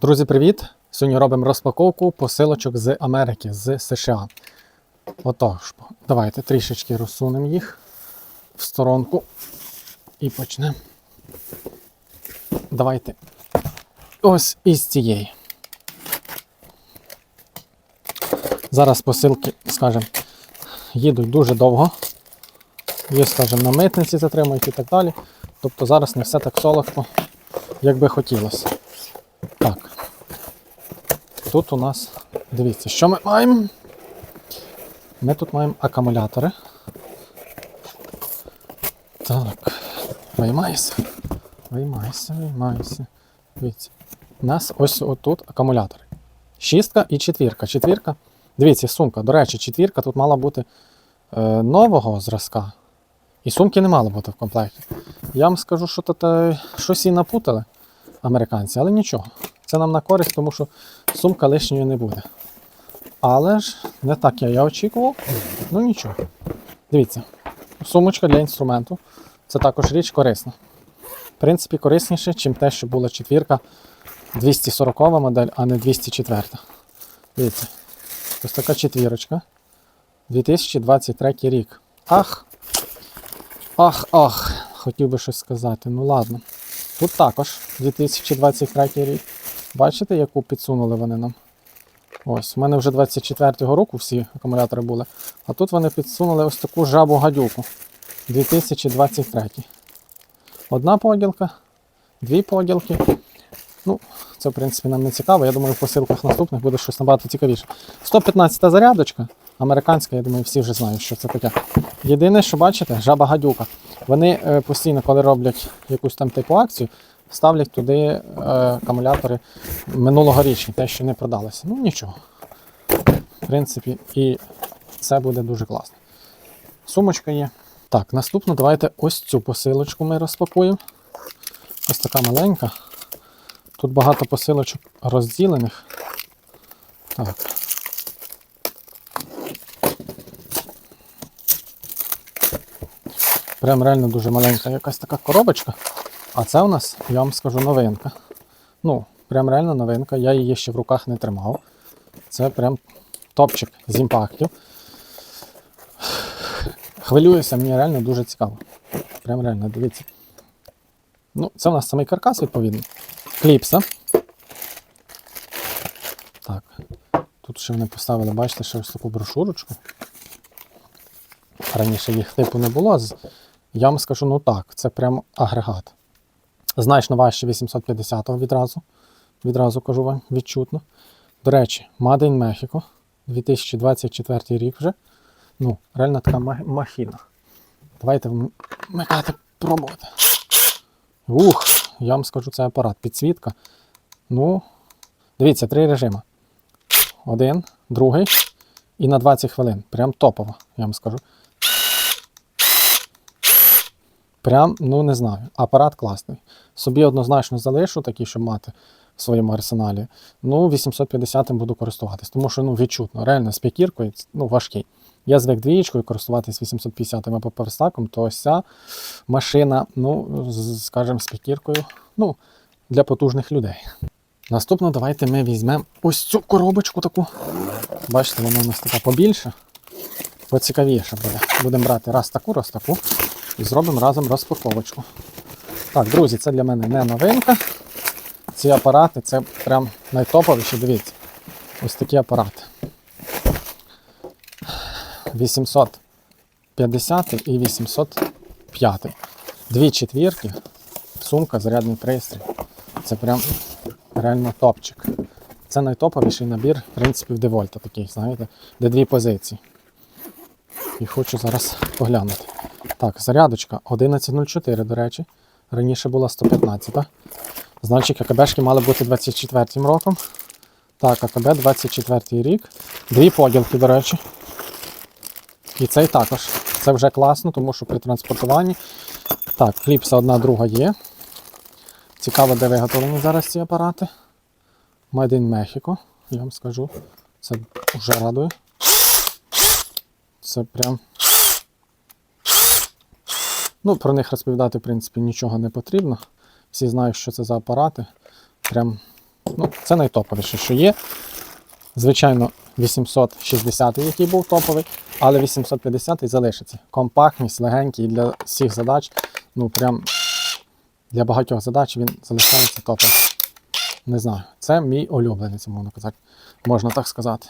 Друзі, привіт! Сьогодні робимо розпаковку посилочок з Америки, з США. Отож, давайте трішечки розсунемо їх в сторонку і почнемо. Давайте ось із цієї. Зараз посилки, скажімо, їдуть дуже довго. Є, скажімо, на митниці затримують і так далі. Тобто зараз не все так солодко, як би хотілося. Так. Тут у нас, дивіться, що ми маємо? Ми тут маємо акумулятори. Так. Виймайся. Виймайся, виймайся. Дивіться. У нас ось отут акумулятори. Шістка і четвірка. Четвірка. Дивіться, сумка. До речі, четвірка тут мала бути е, нового зразка. І сумки не мало бути в комплекті. Я вам скажу, що тут е, щось і напутали американці, але нічого. Це нам на користь, тому що сумка лишньої не буде. Але ж не так я, я очікував. Ну нічого. Дивіться, сумочка для інструменту. Це також річ корисна. В принципі, корисніше, ніж те, що була четвірка 240 модель, а не 204. Дивіться, ось така четвірочка. 2023 рік. Ах! Ах, ах! Хотів би щось сказати. Ну ладно. Тут також 2023 рік. Бачите, яку підсунули вони нам? Ось, у мене вже 24-го року всі акумулятори були. А тут вони підсунули ось таку жабу гадюку. 2023. Одна поділка, дві поділки. Ну, це, в принципі, нам не цікаво. Я думаю, в посилках наступних буде щось набагато цікавіше. 115-та зарядочка. Американська, я думаю, всі вже знають, що це таке. Єдине, що бачите, жаба гадюка. Вони е, постійно, коли роблять якусь там типу акцію, ставлять туди е, акумулятори минулогорічні, те, що не продалося. Ну нічого. В принципі, і це буде дуже класно. Сумочка є. Так, наступно давайте ось цю посилочку ми розпакуємо. Ось така маленька. Тут багато посилочок розділених. Так. Прям реально дуже маленька якась така коробочка. А це у нас, я вам скажу, новинка. Ну, прям реально новинка. Я її ще в руках не тримав. Це прям топчик з імпактів. Хвилююся, мені реально дуже цікаво. Прям реально, дивіться. Ну, це у нас самий каркас, відповідно. Кліпса. Так. Тут ще вони поставили, бачите, ще ось таку брошурочку. Раніше їх типу не було. Я вам скажу, ну так, це прям агрегат. Значно важче 850-го відразу. Відразу кажу вам, відчутно. До речі, in Mexico, 2024 рік вже. Ну, реально така махіна. Давайте вм- вмикати, пробувати. Ух, я вам скажу, це апарат. Підсвітка. Ну, дивіться, три режими. Один, другий і на 20 хвилин. Прям топово, я вам скажу. Прям, ну не знаю. Апарат класний. Собі однозначно залишу такий, щоб мати в своєму арсеналі. Ну, 850 буду користуватись, тому що ну, відчутно, реально з п'ятіркою ну, важкий. Я звик двієчкою користуватись 850 або поверстаком, то ось ця машина, ну, скажімо, з п'ятіркою, ну, для потужних людей. Наступно давайте ми візьмемо ось цю коробочку таку. Бачите, вона у нас така побільша, поцікавіше буде. Будемо брати раз таку, раз таку і зробимо разом розпаковочку. Так, друзі, це для мене не новинка. Ці апарати це прям найтоповіші, дивіться. Ось такі апарати. 850 і 805. Дві четвірки, сумка, зарядний пристрій. Це прям реально топчик. Це найтоповіший набір, в принципі, в Девольта такий, знаєте, де дві позиції. І хочу зараз поглянути. Так, зарядочка 11.04, до речі. Раніше була 115. Значить, АКБшки мали бути 24 роком. Так, АКБ 24 рік. Дві поділки, до речі. І цей також. Це вже класно, тому що при транспортуванні. Так, кліпса одна друга є. Цікаво, де виготовлені зараз ці апарати. Made in Mexico, я вам скажу. Це вже радує. Це прям. Ну, про них розповідати, в принципі, нічого не потрібно. Всі знають, що це за апарати. Прям Ну, це найтоповіше, що є. Звичайно, 860, який був топовий, але 850 залишиться. Компактність, легенький для всіх задач. Ну, прям для багатьох задач він залишається топовим. Не знаю. Це мій улюбленець, можна казати. Можна так сказати.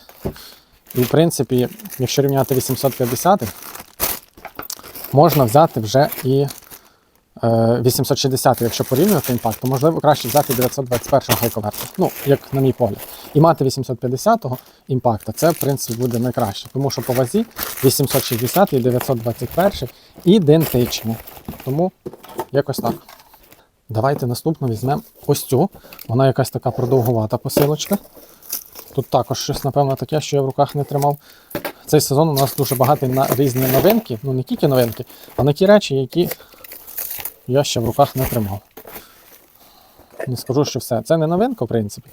І в принципі, якщо рівняти 850, можна взяти вже і е, 860, якщо порівнювати імпакт, то можливо краще взяти 921 гайковерта. Ну, як на мій погляд. І мати 850-го імпакта, це в принципі буде найкраще. Тому що по вазі 860 і 921 ідентичні. Тому якось так. Давайте наступно візьмемо ось цю. Вона якась така продовгувата посилочка. Тут також щось, напевно, таке, що я в руках не тримав. Цей сезон у нас дуже багатий на різні новинки, ну не тільки новинки, а на ті речі, які я ще в руках не тримав. Не скажу, що все. Це не новинка, в принципі,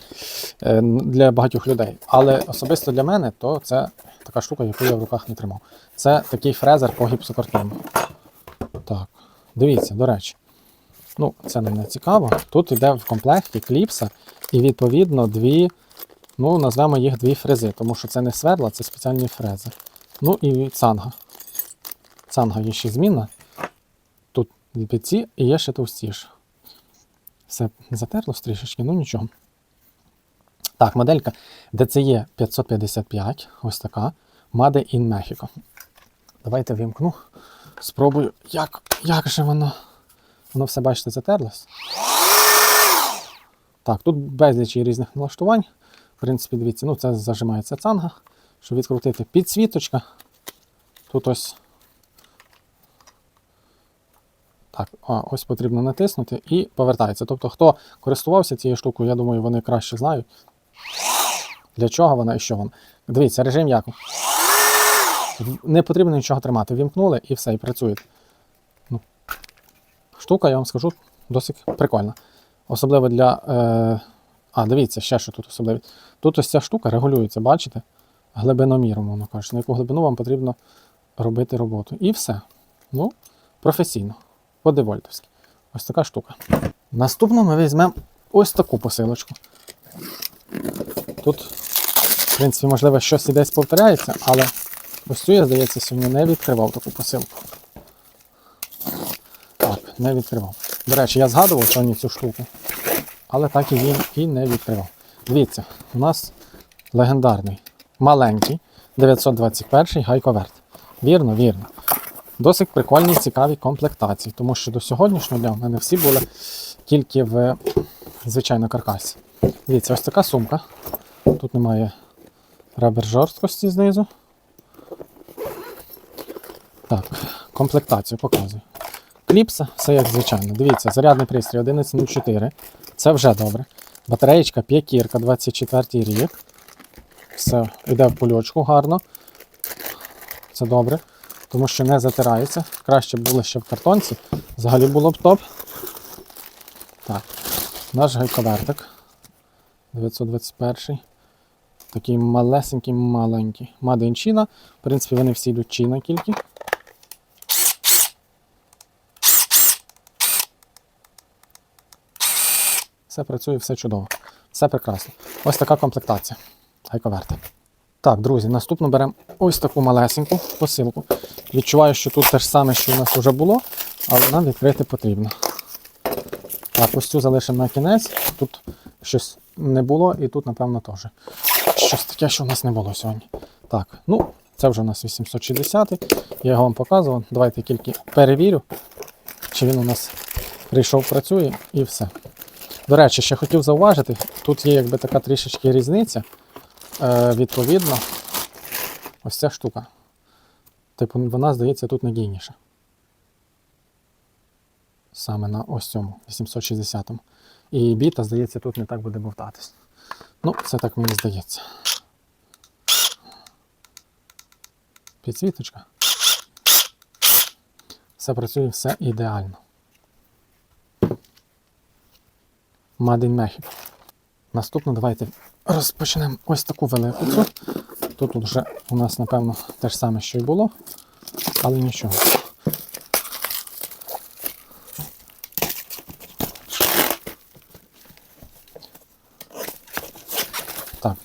е, для багатьох людей. Але особисто для мене, то це така штука, яку я в руках не тримав. Це такий фрезер по гіпсокартону. Так, дивіться, до речі. Ну, це нам не цікаво. Тут йде в комплекті кліпса і відповідно дві, ну, назвемо їх дві фрези, тому що це не свердла, це спеціальні фрези. Ну і цанга. Цанга є ще змінна. Тут ліпіці і є ще товстіше. Все затерлось трішечки, ну нічого. Так, моделька DCE 555, ось така. Made in Mexico. Давайте вимкну. Спробую, як, як же воно. Воно все, бачите, затерлось. Так, тут безліч різних налаштувань. В принципі, дивіться, ну це зажимається цанга, щоб відкрутити підсвіточка. Тут ось. Так, а, ось потрібно натиснути і повертається. Тобто, хто користувався цією штукою, я думаю, вони краще знають. Для чого вона і що вона. Дивіться, режим як. Не потрібно нічого тримати. Вімкнули і все, і працюєте. Ну, штука, я вам скажу, досить прикольна. Особливо для. Е... А, дивіться, ще що тут особливо. Тут ось ця штука регулюється, бачите? Глибиноміром, воно каже, на яку глибину вам потрібно робити роботу. І все. Ну, професійно. По девольтовськи. Ось така штука. Наступно ми візьмемо ось таку посилочку. Тут, в принципі, можливо, щось і десь повторяється, але ось цю, я, здається, сьогодні не відкривав таку посилку. Так, не відкривав. До речі, я згадував сьогодні цю штуку, але так і він і не відкривав. Дивіться, у нас легендарний, маленький 921 гайковерт. Вірно, вірно. Досить прикольні, цікаві комплектації, тому що до сьогоднішнього дня в мене всі були тільки в звичайно каркасі. Дивіться, ось така сумка. Тут немає ребер жорсткості знизу. Так, комплектацію показую. Кліпса, все як звичайно. Дивіться, зарядний пристрій 1104. Це вже добре. Батареєчка п'ятірка 24 рік. Все, йде в польочку гарно. Це добре, тому що не затирається. Краще б було ще в картонці. Взагалі було б топ. Так, наш гайковертик 921. Такий малесенький, маленький. Мадин Чіна. В принципі, вони всі йдуть Чіна тільки. Все працює, все чудово. Все прекрасно. Ось така комплектація. Гайковерта. Так, друзі, наступно беремо ось таку малесеньку посилку. Відчуваю, що тут те ж саме, що у нас вже було, але нам відкрити потрібно. Так, ось цю залишимо на кінець. Тут щось не було, і тут, напевно, теж. Щось таке, що у нас не було сьогодні. Так, ну, це вже у нас 860. Я його вам показував. Давайте тільки перевірю, чи він у нас прийшов, працює і все. До речі, ще хотів зауважити, тут є якби така трішечки різниця. Е, відповідно, ось ця штука. Типу, вона, здається, тут надійніша. Саме на ось цьому 860 му І біта, здається, тут не так буде бовтатись. Ну, це так мені здається. Підсвіточка. Все працює, все ідеально. Мадень in Наступно давайте розпочнемо ось таку великицю. Тут вже у нас, напевно, те ж саме, що й було, але нічого. Так.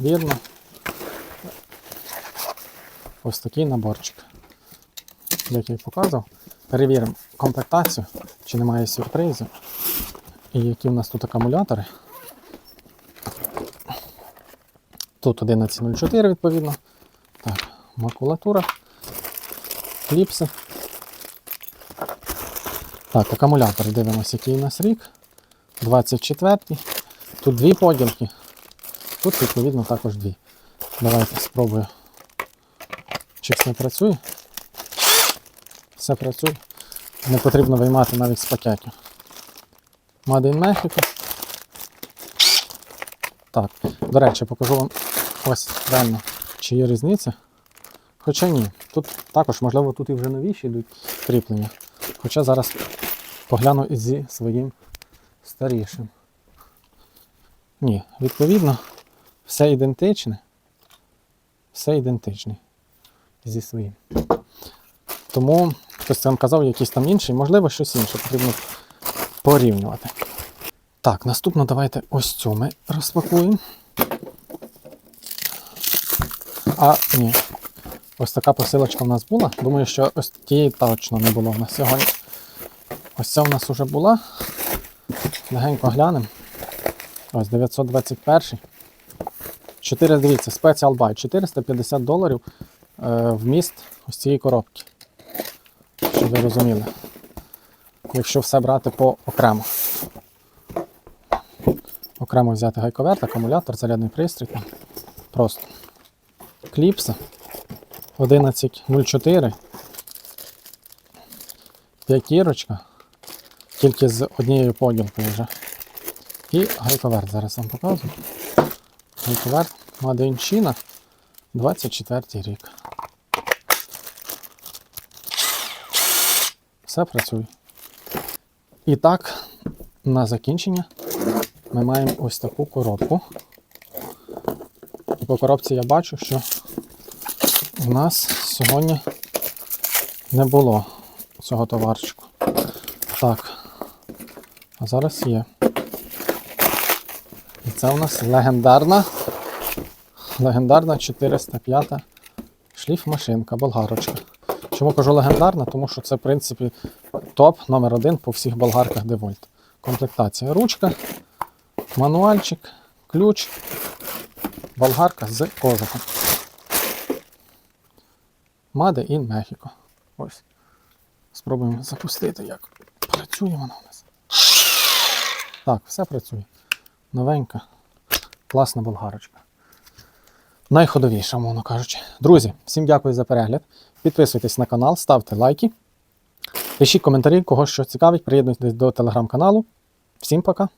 Вірно. Ось такий наборчик, який показував. Перевіримо, комплектацію, чи немає сюрпризів. І які в нас тут акумулятори. Тут 11.04 відповідно. Так, макулатура, кліпси. Так, акумулятор дивимося, який у нас рік. 24. Тут дві поділки. Тут, відповідно, також дві. Давайте спробую. Чи все працює? Все працює. Не потрібно виймати навіть з пакетів. Made in. Так, до речі, покажу вам ось реально, чи є різниця. Хоча ні. Тут також, можливо, тут і вже новіші йдуть кріплення. Хоча зараз погляну і зі своїм старішим. Ні, відповідно, все ідентичне. Все ідентичне зі своїм. Тому хтось вам казав якийсь там інший, можливо, щось інше потрібно порівнювати. Так, наступно давайте ось цю ми розпакуємо. А, ні. Ось така посилочка в нас була. Думаю, що ось тієї точно не було в нас сьогодні. Ось ця в нас вже була. Легенько глянемо. Ось 921. 4, дивіться, Special Buy. 450 доларів е, вміст ось цієї коробки. Щоб ви розуміли. Якщо все брати по окремо. Окремо взяти гайковерт, акумулятор, зарядний пристрій. там. Просто. Кліпси 11.04. П'ятірочка. Тільки з однією поділкою вже. І гайковерт зараз вам показую. Гайковерт Маденчина 24 рік. Все працює. І так, на закінчення ми маємо ось таку коробку. І по коробці я бачу, що в нас сьогодні не було цього товарчику. Так, а зараз є. І це у нас легендарна, легендарна 405 шліфмашинка, болгарочка. Чому кажу легендарна? Тому що це, в принципі, топ номер один по всіх болгарках Девольт. Комплектація ручка, мануальчик, ключ, болгарка з кожухом. Made in Mexico. Ось. Спробуємо запустити, як працює вона у нас. Так, все працює. Новенька, класна болгарочка. Найходовіша, мовно кажучи. Друзі, всім дякую за перегляд. Підписуйтесь на канал, ставте лайки. Пишіть коментарі, кого що цікавить, приєднуйтесь до телеграм-каналу. Всім пока!